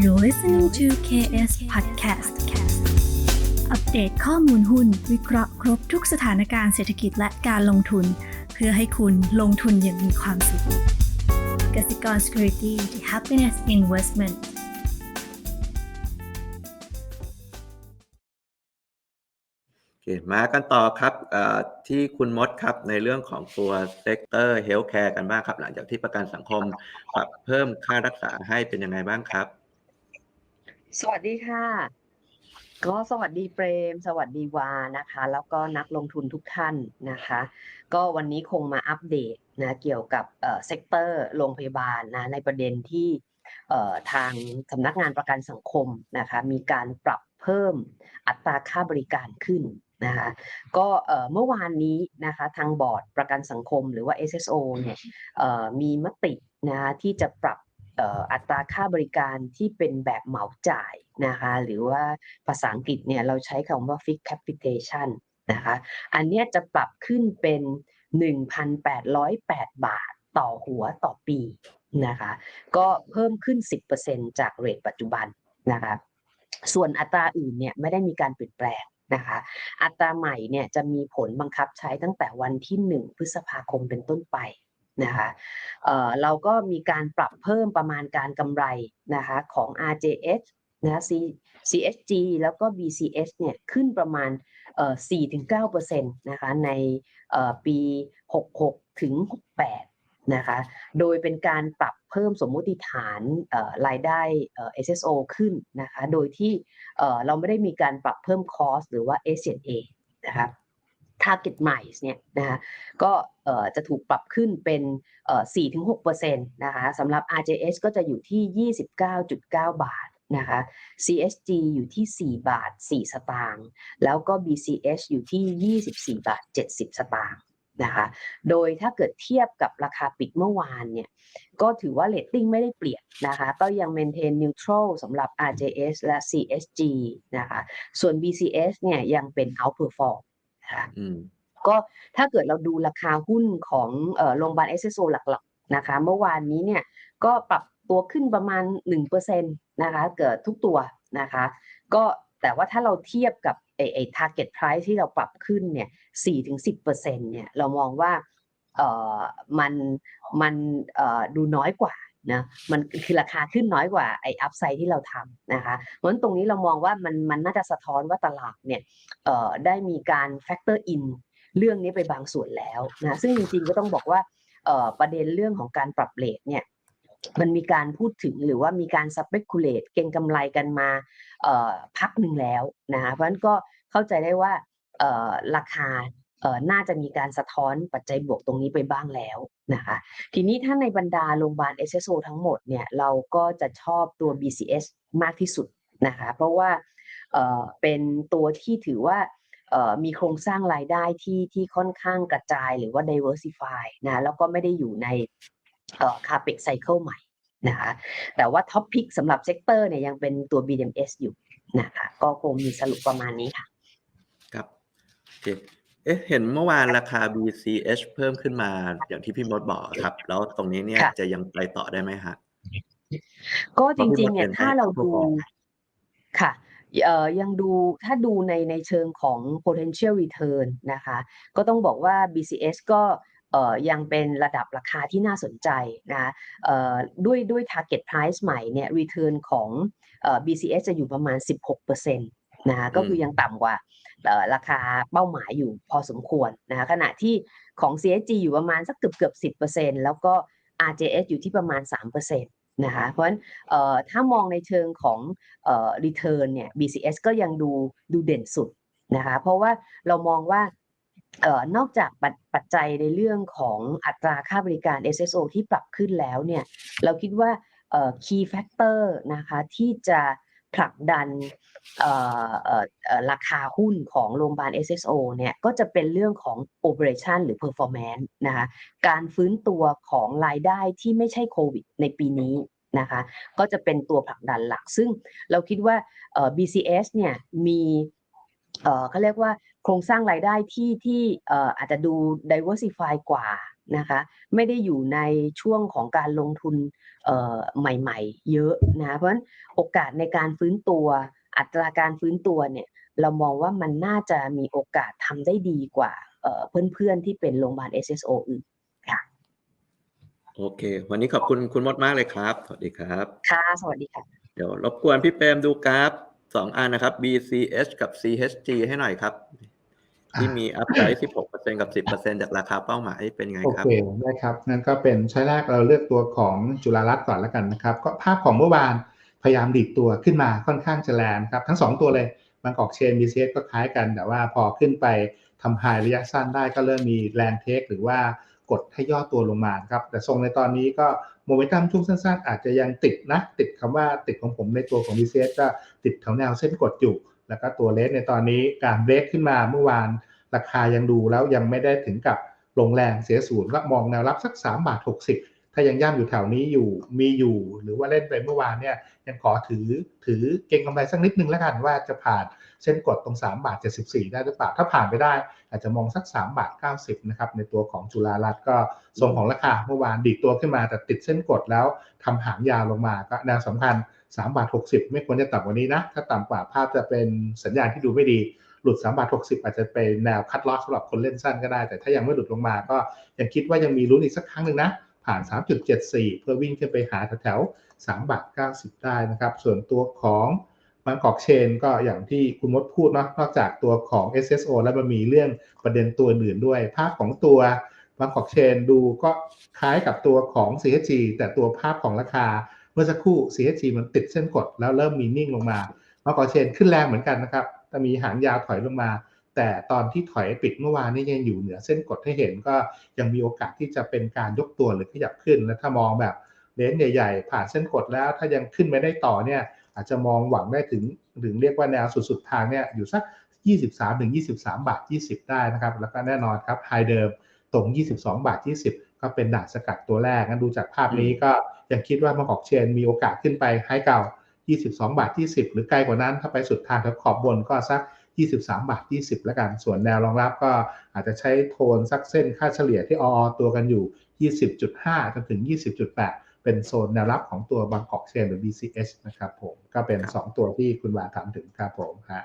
You're listening to KS Podcast อัปเดตข้อมูลหุ้น วิเคราะห์ครบทุกสถานการณ์เศรษฐกิจและการลงทุน เพื่อให้คุณลงทุนอย่างมีความสุขกสิกร Security the Happiness Investment โอเคมากันต่อครับที่คุณมดครับในเรื่องของตัวเซกเตอร์เฮลท์แคร์กันบ้างครับ หลังจากที่ประกันสังคมปรับเพิ่มค่ารักษาให้เป็นยังไงบ้างครับ สวัสดีค่ะ ก็สวัสดีเปรม สวัสดีวานะคะ แล้วก็นักลงทุนทุกท่านนะคะ ก็วันนี้คงมาอัปเดตนะเกี่ยวกับเซกเตอร์โรงพยาบาลนะในประเด็นที่ทางสำนักงานประกันสังคมนะคะ มีการปรับเพิ่มอัตราค่าบริการขึ้นนะคะก็เมื่อวานนี้นะคะทางบอร์ดประกันสังคมหรือว่า SSO เนี่ยเอ่อมีมตินะคะที่จะปรับ อัตราค่าบริการที่เป็นแบบเหมาจ่ายนะคะหรือว่าภาษาอังกฤษเนี่ยเราใช้คำว่า fixed capitation นะคะอันนี้จะปรับขึ้นเป็น 1,808 บาทต่อหัวต่อปีนะคะก็เพิ่มขึ้น 10%จากเรทปัจจุบันนะคะส่วนอัตราอื่นเนี่ยไม่ได้มีการเปลี่ยนแปลงนะคะอัตราใหม่เนี่ยจะมีผลบังคับใช้ตั้งแต่วันที่ 1 พฤษภาคมเป็นต้นไป นะคะเเราก็มีการปรับเพิ่มประมาณการกำไรนะคะของ RJH นะ C CSG แล้วก็ BCS เนี่ยขึ้นประมาณเอ่อ4-9%นะคะในปี 66 ถึง 68 นะคะ โดยเป็นการปรับเพิ่มสมมุติฐานรายได้ SSO ขึ้นนะคะ โดยที่เราไม่ได้มีการปรับเพิ่ม cost หรือว่า S&A นะคะ target miles เนี่ยนะคะก็จะถูกปรับขึ้นเป็นเอ่อ4-6%นะคะสำหรับ RJS ก็จะอยู่ที่ 29.9 บาทนะคะ CSG อยู่ที่ 4 บาท 4 สตางค์ แล้วก็ BCH อยู่ที่ 24 บาท 70 สตางค์นะคะ โดยถ้าเกิดเทียบกับราคาปิดเมื่อวานเนี่ย ก็ถือว่าเรตติ้งไม่ได้เปลี่ยนนะคะ ก็ยัง maintain neutral สำหรับ RJS และ CSG นะคะ ส่วน BCS เนี่ยยังเป็น outperform นะคะอืมก็ถ้าเกิดเราดูราคาหุ้นของเอ่อโรงพยาบาลเอสเซโซหลักๆนะคะ เมื่อวานนี้เนี่ยก็ปรับตัวขึ้นประมาณ1%นะคะเกิดทุกตัวนะคะ ก็แต่ว่าถ้าเราเทียบกับไอ้ไอ้ target price ที่เราปรับขึ้นเนี่ย4-10%เนี่ยเรามองว่าเอ่อมันมันเอ่อดูน้อยกว่า นะมันคือราคาขึ้นน้อยกว่าไอ้ upside ที่เราทำนะคะเพราะฉะนั้นตรงนี้เรามองว่ามันมันน่าจะสะท้อนว่าตลาดเนี่ยเอ่อได้มีการ factor in เรื่องนี้ไปบางส่วนแล้วนะซึ่งจริงๆก็ต้องบอกว่าเอ่อประเด็นเรื่องของการปรับเรทเนี่ยมันมีการพูดถึงหรือว่ามีการ speculate เก็งกำไรกันมาเอ่อพักหนึ่งแล้วนะคะเพราะฉะนั้นก็เข้าใจได้ว่าเอ่อราคา น่าจะมีการสะท้อนปัจจัยบวกตรงนี้ไปบ้างแล้วนะคะทีนี้ถ้าในบรรดาโรงพยาบาล SSO ทั้งหมดเนี่ยเราก็จะชอบตัว BCS มากที่สุดนะคะเพราะว่าเเป็นตัวที่ถือว่ามีโครงสร้างรายได้ที่ที่ค่อนข้างกระจายหรือว่า diversify นะแล้วก็ไม่ได้อยู่ในเอ่อ capex cycle ใหม่นะคะแต่ว่าท็อปพิกสำหรับเซกเตอร์เนี่ยยังเป็นตัว BMS อยู่นะคะก็คงมีสรุปประมาณนี้ค่ะ ครับโอเค เอ๊ะเห็นเมื่อวานราคา BCH เพิ่มขึ้นมาอย่างที่พี่มดบอกครับ แล้วตรงนี้เนี่ยค่ะ จะยังไปต่อได้ไหมฮะ ก็จเพราะพี่ริงมดๆเนี่ยเป็นถ้าเราดู outperform ค่ะเอ่อยังดูถ้าดูในในเชิงของ potential return นะคะ ก็ต้องบอกว่า BCS ก็เอ่อยังเป็นระดับราคาที่น่าสนใจนะคะเอ่อด้วยด้วย target price ใหม่เนี่ย return ของเอ่อ BCS จะอยู่ประมาณ 16%นะคะก็คือยังต่ำกว่าเอ่อราคาเป้าหมายอยู่พอสมควรนะคะขณะที่ของ CSG อยู่ประมาณสักเกือบเกือบ10%แล้วก็ RJS อยู่ที่ประมาณ 3%นะคะเพราะฉะนั้นเอ่อถ้ามองในเชิงของเอ่อ return เนี่ย BCS ก็ยังดูดูเด่นสุดนะคะเพราะว่าเรามองว่าเอ่อนอกจากปัจปัจจัยในเรื่องของอัตราค่าบริการ SSO ที่ปรับขึ้นแล้วเนี่ยเราคิดว่าเอ่อ key factor นะคะที่จะ ผลักดันราคาหุ้นของโรงพยาบาล SSO เนี่ยก็จะเป็นเรื่องของ operation หรือ performance นะคะการฟื้นตัวของรายได้ที่ไม่ใช่โควิดในปีนี้นะคะก็จะเป็นตัวผลักดันหลัก ซึ่งเราคิดว่า BCS เนี่ยมีเขาเรียกว่าโครงสร้างรายได้ที่ที่เอ่ออาจจะดู diversify กว่า นะคะไม่ได้อยู่ในช่วงของการลงทุนเอ่อใหม่ๆ เยอะนะเพราะฉะนั้นโอกาสในการฟื้นตัวอัตราการฟื้นตัวเนี่ยเรามองว่ามันน่าจะมีโอกาสทำได้ดีกว่าเอ่อเพื่อนๆที่เป็นโรงพยาบาล SSO อื่นโอเค วันนี้ขอบคุณคุณมดมากเลยครับ สวัสดีครับ ค่ะ สวัสดีค่ะ เดี๋ยวรบกวนพี่เปรมดูกราฟสองอันนะครับ BCH กับ CHG ให้หน่อยครับ ที่มีอัพไซด์16%กั เกับ 10%จากราคาเป้าหมายเป็นไงครับ โอเคได้ครับนั่นก็เป็นใช้แรกเราเลือกตัวของจุฬารัตน์ก่อนแล้วกันนะครับ ก็ภาพของเมื่อวานพยายามดีดตัวขึ้นมาค่อนข้างจะแรงครับ ทั้ง 2 ตัวเลยบางกอกเชน BCS ก็คล้ายกัน แต่ว่าพอขึ้นไปทำไฮระยะสั้นได้ก็เริ่มมีแรงเทค หรือว่ากดให้ย่อตัวลงมาครับ แต่ทรงในตอนนี้ก็โมเมนตัมช่วงสั้นๆ อาจจะยังติดนะ ติดคำว่าติดของผมในตัวของ BCS ก็ติดแถวแนวเส้นกดอยู่ แล้วก็ตัวเลสในตอนนี้การเบรกขึ้นมาเมื่อวาน ราคายังดูแล้วยังไม่ได้ถึงกับลงแรงเสียศูนย์ก็มองแนวรับสัก 3 บาท 60 ถ้ายังย่ำอยู่แถวนี้อยู่มีอยู่ หรือว่าเล่นไปเมื่อวานเนี่ยยังขอถือถือเก็งกำไรสักนิดนึงแล้วกันว่าจะผ่านเส้นกดตรง 3 บาท 74 ได้หรือเปล่า ถ้าผ่านไปได้ อาจจะมองสัก 3 บาท 90 นะครับ ในตัวของจุฬารัตน์ก็ทรงของราคาเมื่อวานดีตัวขึ้นมาแต่ติดเส้นกดแล้วทำหางยาวลงมาก็แนวสำคัญ3บาท 60 ไม่ควรจะต่ำกว่านี้นะ ถ้าต่ำกว่าภาพจะเป็นสัญญาณที่ดูไม่ดี หลุด 3 บาท 60 อาจจะเป็นแนวคัดลอสสำหรับคนเล่นสั้นก็ได้ แต่ถ้ายังไม่หลุดลงมาก็ยังคิดว่ายังมีลุ้นอีกสักครั้งหนึ่งนะ ผ่าน 3.74 เพื่อวิ่งขึ้นไปหาแถวๆ3บาท 90 ได้นะครับ ส่วนตัวของบางกอกเชนก็อย่างที่คุณมดพูดเนาะนอกจากตัวของ SSO แล้วมันมีเรื่องประเด็นตัวอื่นด้วย ภาพของตัวบางกอกเชนดูก็คล้ายกับตัวของ CHG แต่ตัวภาพของราคาเมื่อสักครู่ CHG มันติดเส้นกดแล้วเริ่มมีนิ่งลงมาบางกอกเชนขึ้นแรงเหมือนกันนะครับ แต่มีหางยาวถอยลงมา แต่ตอนที่ถอยปิดเมื่อวานนี่ยังอยู่เหนือเส้นกดให้เห็นก็ยังมีโอกาสที่จะเป็นการยกตัวหรือขยับขึ้น และถ้ามองแบบเลนส์ใหญ่ ๆ ผ่านเส้นกดแล้ว ถ้ายังขึ้นไม่ได้ต่อเนี่ยอาจจะมองหวังได้ถึงถึงเรียกว่าแนวสุดๆทางเนี่ยอยู่สัก 23ถึง23 บาท 20 ได้นะครับ แล้วก็แน่นอนครับไฮเดิมตรง 22 บาท 20 ก็เป็นด่านสกัดตัวแรกงั้นดูจากภาพนี้ก็ยังคิดว่ามังกอกเชนมีโอกาสขึ้นไปไฮเก่า 22 บาท 20 หรือไกลกว่านั้น ถ้าไปสุดทางแถวขอบบนก็สัก 23 บาท 20 แล้วกัน ส่วนแนวรองรับก็อาจจะใช้โทนสักเส้นค่าเฉลี่ยที่ออตัวกันอยู่ 20.5 จนถึง 20.8 เป็นโซนแนวรับของตัวบางกอกเชนหรือ BCH นะครับผม ก็เป็น 2 ตัวที่คุณวาถามถึงครับผมฮะ